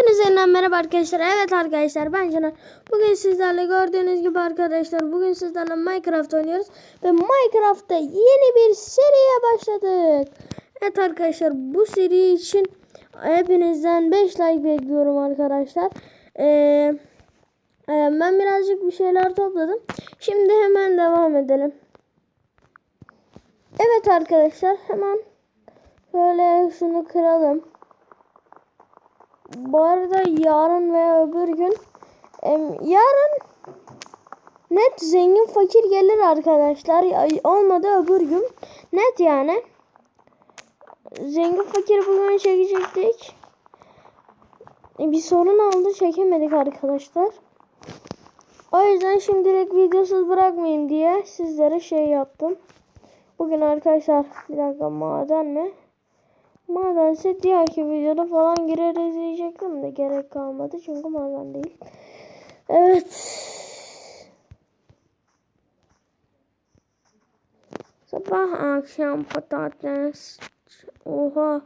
Hepinize yeniden merhaba arkadaşlar. Evet arkadaşlar ben Caner. Bugün sizlerle gördüğünüz gibi arkadaşlar bugün sizlerle Minecraft oynuyoruz. Ve Minecraft'ta yeni bir seriye başladık. Evet arkadaşlar bu seri için hepinizden 5 like bekliyorum arkadaşlar. Ee, e, ben birazcık bir şeyler topladım. Şimdi hemen devam edelim. Evet arkadaşlar hemen şöyle şunu kıralım. Bu arada yarın veya öbür gün yarın net zengin fakir gelir arkadaşlar. Olmadı öbür gün net yani. Zengin fakir bugün çekecektik. E, Bir sorun oldu çekemedik arkadaşlar. O yüzden şimdilik videosuz bırakmayayım diye sizlere şey yaptım. Bugün arkadaşlar bir dakika maden mi? Madense diğerki videoda falan gireriz diyecektim de gerek kalmadı çünkü maden değil. Evet. Sabah akşam patates. Oha.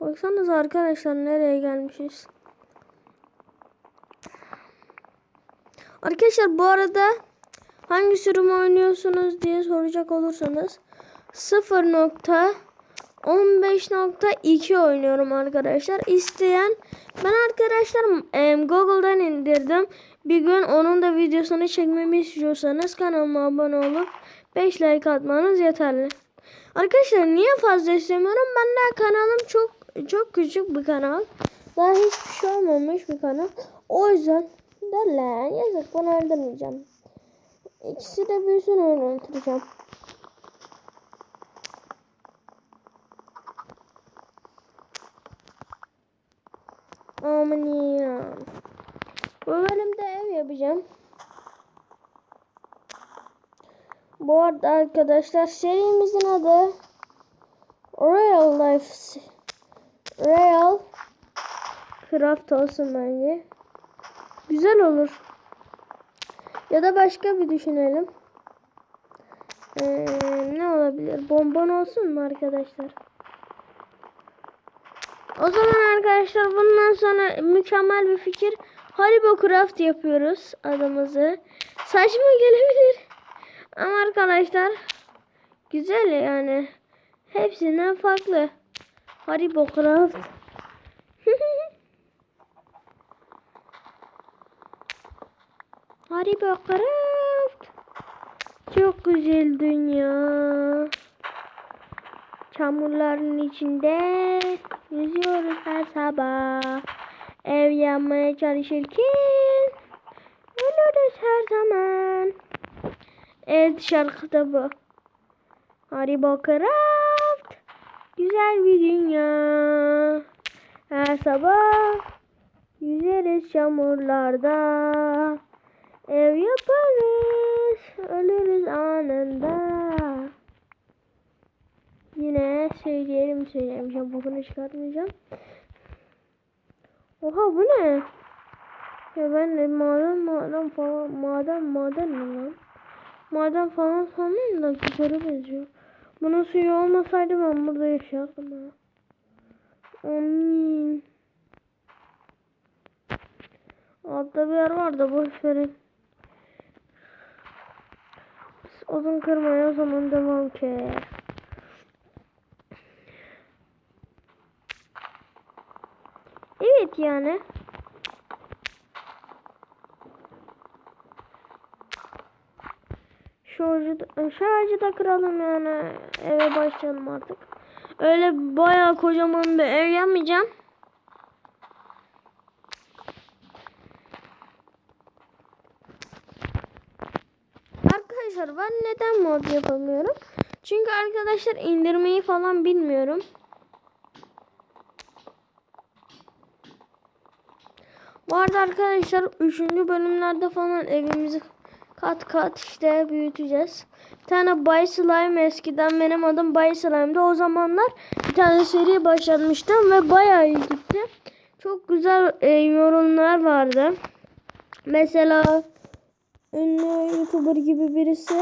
Baksanıza arkadaşlar nereye gelmişiz. Arkadaşlar bu arada hangi sürüm oynuyorsunuz diye soracak olursanız 0.15.2 oynuyorum arkadaşlar. İsteyen ben arkadaşlar em, Google'dan indirdim. Bir gün onun da videosunu çekmemi istiyorsanız kanalıma abone olup 5 like atmanız yeterli. Arkadaşlar niye fazla istemiyorum? Ben daha kanalım çok çok küçük bir kanal. Daha hiçbir şey olmamış bir kanal. O yüzden de lan yazık bunu öldürmeyeceğim. İkisi de büyüsün öyle öldüreceğim. Aman ya. Bu bölümde ev yapacağım. Bu arada arkadaşlar serimizin adı Real Life Real Craft olsun bence. Güzel olur. Ya da başka bir düşünelim. Ee, ne olabilir? Bonbon olsun mu arkadaşlar? O zaman arkadaşlar bundan sonra mükemmel bir fikir. Haribo Craft yapıyoruz adımızı. Saçma gelebilir. Ama arkadaşlar güzel yani. Hepsinden farklı. Haribo Craft. Haribo Craft. Çok güzel dünya. Çamurların içinde yüzüyoruz her sabah. Ev yapmaya çalışırken ölürüz her zaman. Evet şarkıda bu. Haribo Craft. Güzel bir dünya. Her sabah yüzeriz çamurlarda. Ev yaparız. Ölürüz anında. Yine söyleyelim söyleyemeyeceğim. Bokunu çıkartmayacağım. Oha bu ne? Ya ben de maden maden falan maden maden mi lan? Maden falan sanmıyorum da güzele benziyor. Bunun suyu olmasaydı ben burada yaşardım ha. Amin. Altta bir yer var da boş verin. Biz odun kırmaya o zaman devam ki. Evet yani. Ağacı, da, ağacı da kıralım yani. Eve başlayalım artık. Öyle bayağı kocaman bir ev yapmayacağım. Arkadaşlar ben neden mod yapamıyorum? Çünkü arkadaşlar indirmeyi falan bilmiyorum. Bu arada arkadaşlar 3. bölümlerde falan evimizi kat kat işte büyüteceğiz. Bir tane Bay Slime eskiden benim adım Bay Slime'dı. O zamanlar bir tane seri başlatmıştım ve bayağı iyi gitti. Çok güzel e, yorumlar vardı. Mesela ünlü YouTuber gibi birisi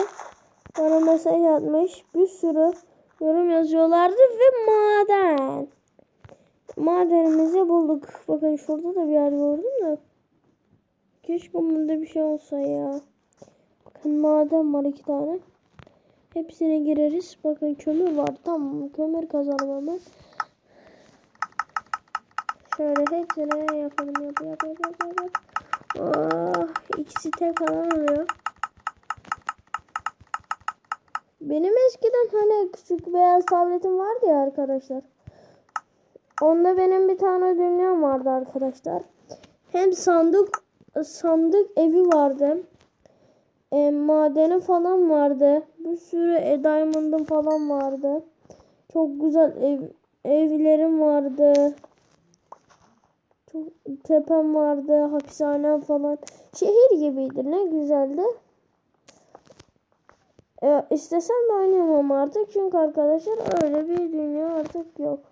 bana mesaj atmış. Bir sürü yorum yazıyorlardı ve maden. Madenimizi bulduk. Bakın şurada da bir yer gördüm de. Keşke bunda bir şey olsa ya. Bakın maden var iki tane. Hepsine gireriz. Bakın kömür var. Tamam kömür kazalım hemen. Şöyle hepsine yapalım. Yap yap yap yap yap. yap. Oh, ikisi tek falan oluyor. Benim eskiden hani küçük beyaz tabletim vardı ya arkadaşlar. Onda benim bir tane dünyam vardı arkadaşlar. Hem sandık sandık evi vardı. E, madeni falan vardı. Bir sürü e, diamond'ım falan vardı. Çok güzel ev, evlerim vardı. Çok tepem vardı, hapishanem falan. Şehir gibiydi. Ne güzeldi. E, istesem de oynayamam artık. Çünkü arkadaşlar öyle bir dünya artık yok.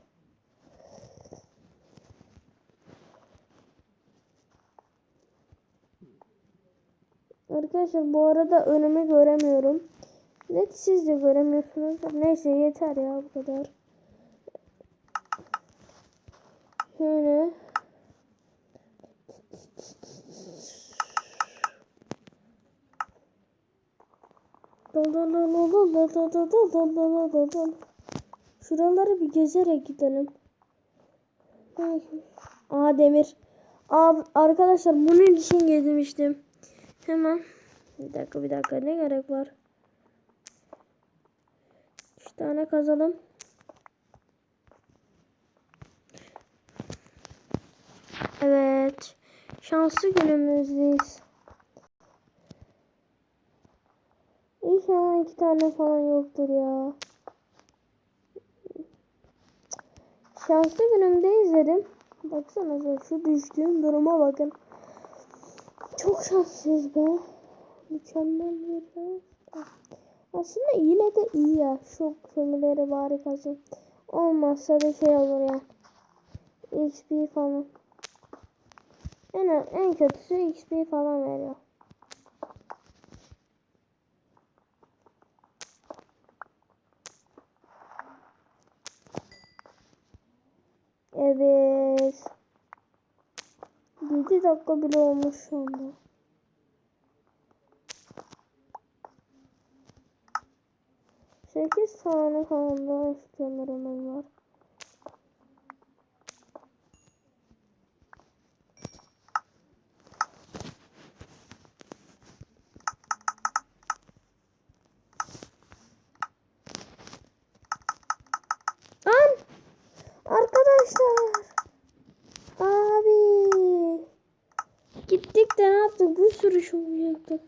Arkadaşlar bu arada önümü göremiyorum. Net siz de göremiyorsunuz. Neyse yeter ya bu kadar. Şöyle. Şuraları bir gezerek gidelim. Aa demir. Aa, arkadaşlar bunun için gezmiştim. Hemen. Bir dakika bir dakika ne gerek var? Üç tane kazalım. Evet. Şanslı günümüzdeyiz. İnşallah iki tane falan yoktur ya. Şanslı günümdeyiz dedim. Baksana şu düştüğüm duruma bakın. Çok şanslıyız be. Mükemmel bir şans. Aslında yine de iyi ya. Şu kömürleri bari kazın. Olmazsa da şey olur ya. XP falan. En, en kötüsü XP falan veriyor. 2 dakika bile olmuş şimdi. Sekiz tane falan daha var. An! Arkadaşlar! Yaptık? Bir sürü şov yaptık.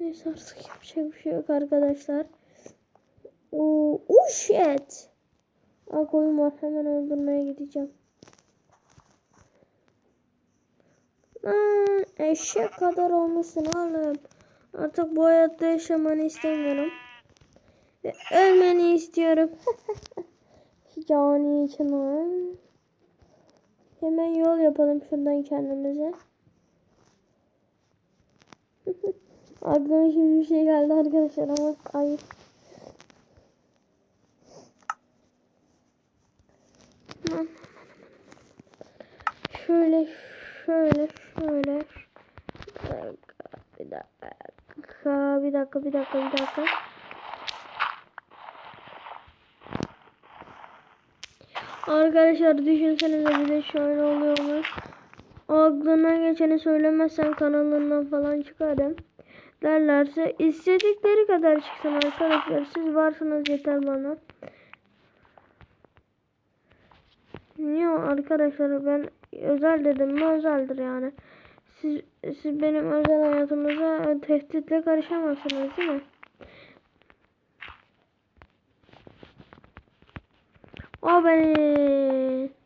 Neyse artık yapacak bir şey yok arkadaşlar. Oo, oh shit. Aa, koyun var. Hemen öldürmeye gideceğim. Lan eşek kadar olmuşsun oğlum. Artık bu hayatta yaşamanı istemiyorum. Ve ölmeni istiyorum. Cani için. Hemen yol yapalım şuradan kendimize. Aklıma şimdi bir şey geldi arkadaşlar ama ayıp. Şöyle şöyle şöyle bir dakika bir dakika bir dakika bir dakika Arkadaşlar düşünsenize bir de şöyle oluyormuş. Aklına geçeni söylemezsen kanalından falan çıkarım. Derlerse istedikleri kadar çıksın arkadaşlar. Siz varsınız yeter bana. Niye arkadaşlar ben özel dedim mi özeldir yani. Siz, siz benim özel hayatımıza tehditle karışamazsınız değil mi? O beni.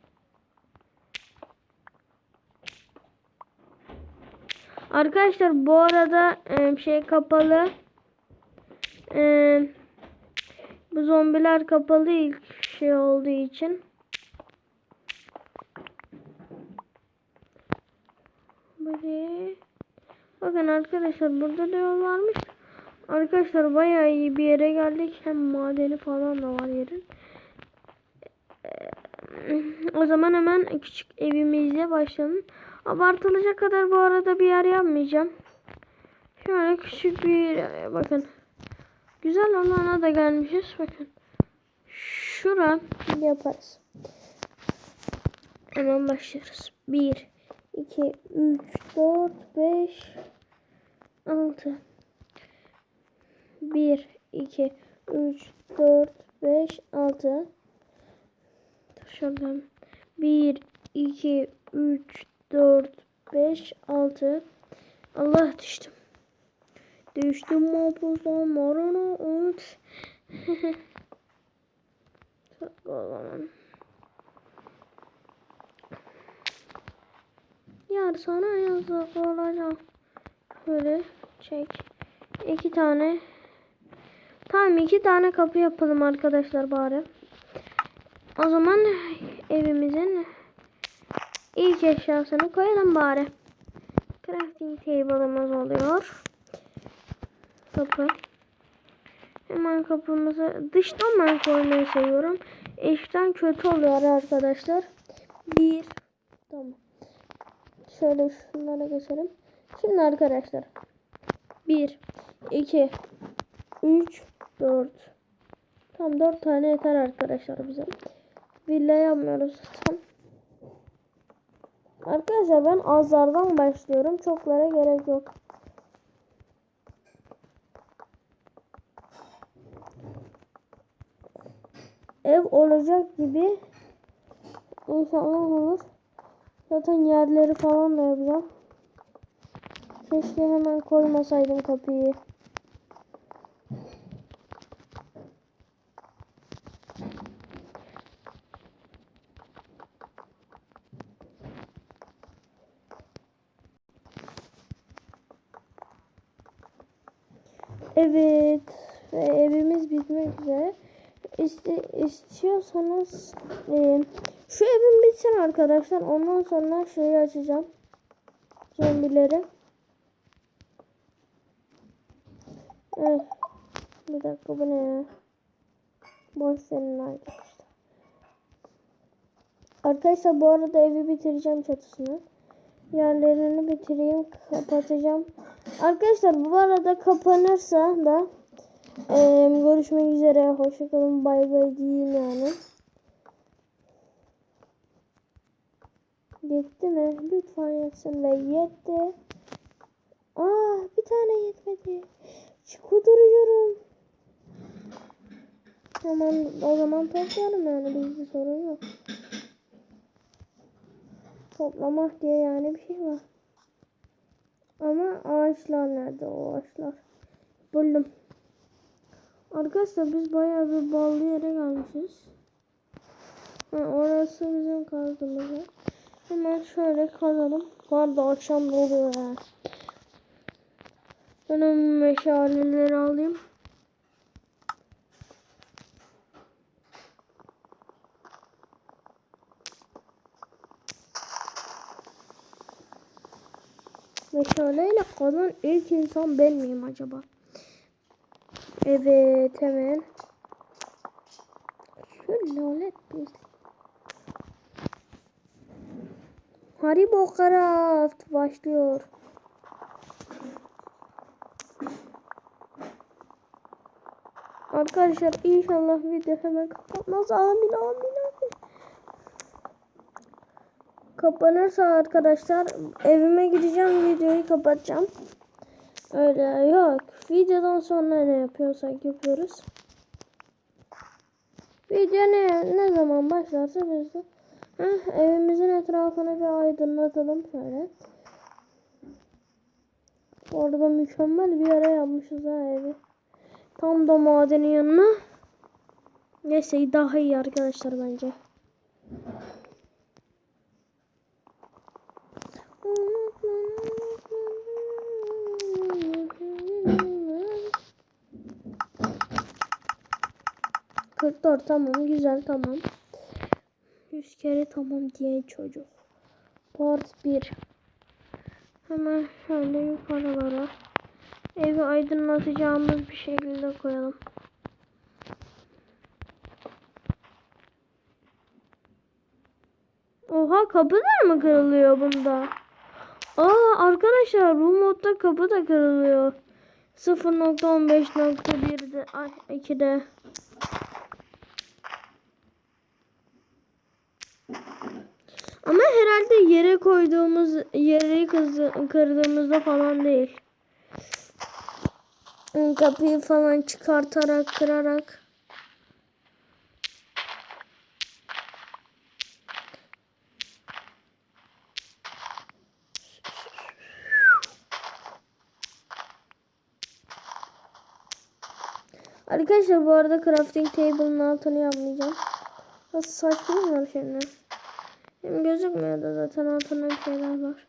Arkadaşlar bu arada şey kapalı. Bu zombiler kapalı ilk şey olduğu için. Böyle. Bakın arkadaşlar burada da yol varmış. Arkadaşlar bayağı iyi bir yere geldik. Hem madeni falan da var yerin. O zaman hemen küçük evimizle başlayalım. Abartılacak kadar bu arada bir yer yapmayacağım. Şöyle küçük bir bakın. Güzel alana da gelmişiz. Bakın. Şura yaparız. Hemen başlıyoruz. 1, 2, 3, 4, 5, 6. 1, 2, 3, 4, 5, 6. Şuradan 1, 2, 3, 4, 5, 6. Allah düştüm. Düştüm mahpustan marana o zaman. Yar sana yazık olacak. Şöyle çek. İki tane. Tamam iki tane kapı yapalım arkadaşlar bari. O zaman evimizin ilk eşyasını koyalım bari. Crafting table'ımız oluyor. Kapı. Hemen kapımızı dıştan ben koymayı seviyorum. İçten kötü oluyor arkadaşlar. Bir. Tamam. Şöyle şunlara geçelim. Şimdi arkadaşlar. 1, 2, 3, 4. Tam 4 tane yeter arkadaşlar bize. Villa yapmıyoruz zaten. Arkadaşlar ben azlardan başlıyorum. Çoklara gerek yok. Ev olacak gibi inşallah olur. Zaten yerleri falan da yapacağım. Keşke hemen koymasaydım kapıyı. Evet. Ve evimiz bitmek üzere. İste, istiyorsanız e, şu evim bitsin arkadaşlar. Ondan sonra şeyi açacağım. Zombileri. Evet. Bir dakika bu ne ya? Boş senin arkadaşlar. Arkadaşlar bu arada evi bitireceğim çatısını. Yerlerini bitireyim. Kapatacağım. Arkadaşlar bu arada kapanırsa da ee, görüşmek üzere. Hoşçakalın. Bay bay diyeyim yani. Yetti mi? Lütfen yetsin ve yetti. Aa bir tane yetmedi. Kuduruyorum. Tamam o zaman toplayalım yani bizde sorun yok. Toplamak diye yani bir şey var. Ama ağaçlar nerede o ağaçlar? Buldum. Arkadaşlar biz bayağı bir ballı yere gelmişiz. Ha, orası bizim kazdığımız. Hemen şöyle kazalım. Bu arada akşam da oluyor ya. Ben meşaleleri alayım. Meşaleyle kazan ilk insan ben miyim acaba? Evet hemen. Şöyle olet biz. Haribo Craft başlıyor. Arkadaşlar inşallah video hemen kapatmaz. Amin amin amin. Kapanırsa arkadaşlar evime gideceğim videoyu kapatacağım. Öyle yok. Videodan sonra ne yapıyorsak yapıyoruz. Video ne, ne zaman başlarsa biz de Heh, evimizin etrafını bir aydınlatalım şöyle. Orada mükemmel bir yere yapmışız ha evi. Tam da madenin yanına. Neyse daha iyi arkadaşlar bence. Kırk dört tamam güzel tamam. Yüz kere tamam diyen çocuk. Part 1. Hemen şöyle yukarılara evi aydınlatacağımız bir şekilde koyalım. Oha kapı da mı kırılıyor bunda? Aa arkadaşlar bu modda kapı da kırılıyor. 0.15.1'de ay 2'de. Ama herhalde yere koyduğumuz yere kırdığımızda falan değil. Kapıyı falan çıkartarak kırarak. Arkadaşlar bu arada crafting table'ın altını yapmayacağım. Nasıl saçma mı şimdi? Hem gözükmüyor da zaten altında bir şeyler var.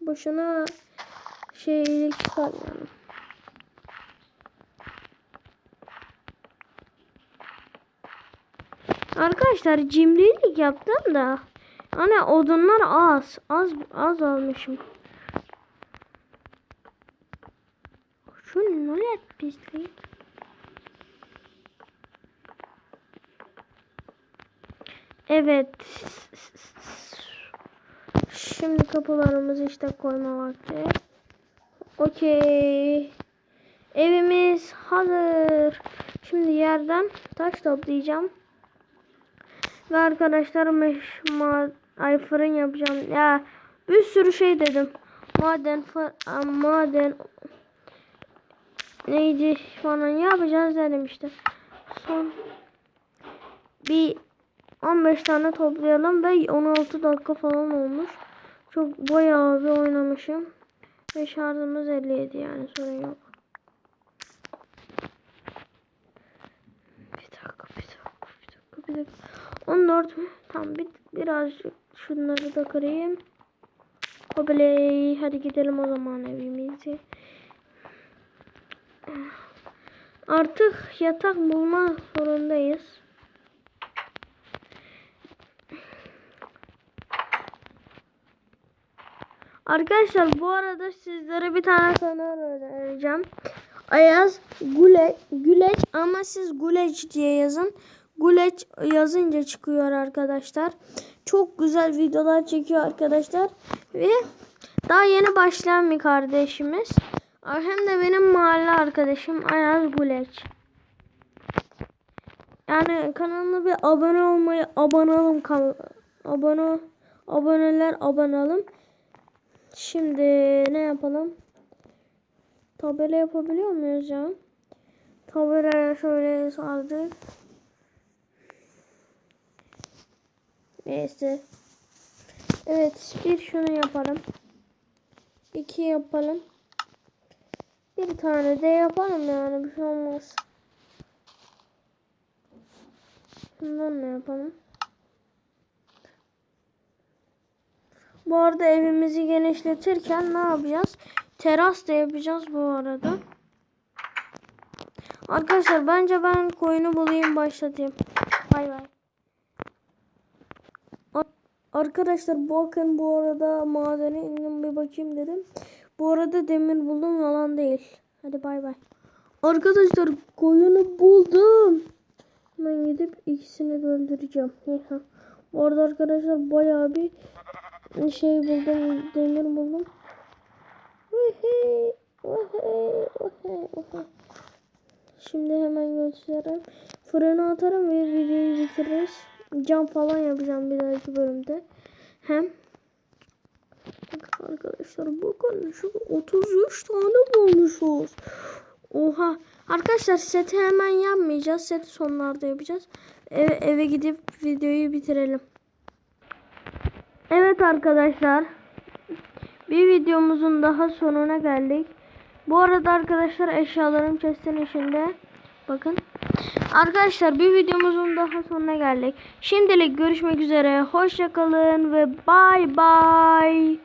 Boşuna şeylik çıkarmayalım. Arkadaşlar cimrilik yaptım da hani odunlar az. Az az almışım. Şu ne pislik. Evet. Şimdi kapılarımızı işte koyma vakti. Okey. Evimiz hazır. Şimdi yerden taş toplayacağım. Ve arkadaşlar ay fırın yapacağım. Ya bir sürü şey dedim. Maden fa- maden neydi falan yapacağız dedim işte. Son bir 15 tane toplayalım ve 16 dakika falan olmuş. Çok bayağı bir oynamışım. Ve şarjımız 57 yani sorun yok. Bir dakika bir dakika bir dakika bir dakika. 14 mü? Tamam bir, birazcık şunları da kırayım. Hopley. Hadi gidelim o zaman evimize. Artık yatak bulma zorundayız. Arkadaşlar bu arada sizlere bir tane kanal önereceğim. Ayaz Gule, Güleç ama siz Güleç diye yazın. Güleç yazınca çıkıyor arkadaşlar. Çok güzel videolar çekiyor arkadaşlar. Ve daha yeni başlayan bir kardeşimiz. Hem de benim mahalle arkadaşım Ayaz Güleç. Yani kanalına bir abone olmayı abone olun abone aboneler abone olun. Şimdi ne yapalım? Tabela yapabiliyor muyuz ya? Tabelaya şöyle sardık. Neyse. Evet bir şunu yapalım. İki yapalım. Bir tane de yapalım yani bir şey olmaz. Bundan ne yapalım? Bu arada evimizi genişletirken ne yapacağız? Teras da yapacağız bu arada. Arkadaşlar bence ben koyunu bulayım başlatayım. Bay bay. Arkadaşlar bakın bu arada madene indim bir bakayım dedim. Bu arada demir buldum yalan değil. Hadi bay bay. Arkadaşlar koyunu buldum. Ben gidip ikisini öldüreceğim. Bu arada arkadaşlar bayağı bir şey buldum, demir buldum. Şimdi hemen göstereyim. Fırına atarım ve videoyu bitiririz. Cam falan yapacağım bir dahaki bölümde. Hem arkadaşlar bakın şu 33 tane bulmuşuz. Oha. Arkadaşlar seti hemen yapmayacağız. Seti sonlarda yapacağız. Eve, eve gidip videoyu bitirelim. Evet arkadaşlar. Bir videomuzun daha sonuna geldik. Bu arada arkadaşlar eşyalarım chest'in içinde. Bakın. Arkadaşlar bir videomuzun daha sonuna geldik. Şimdilik görüşmek üzere. Hoşçakalın ve bay bay.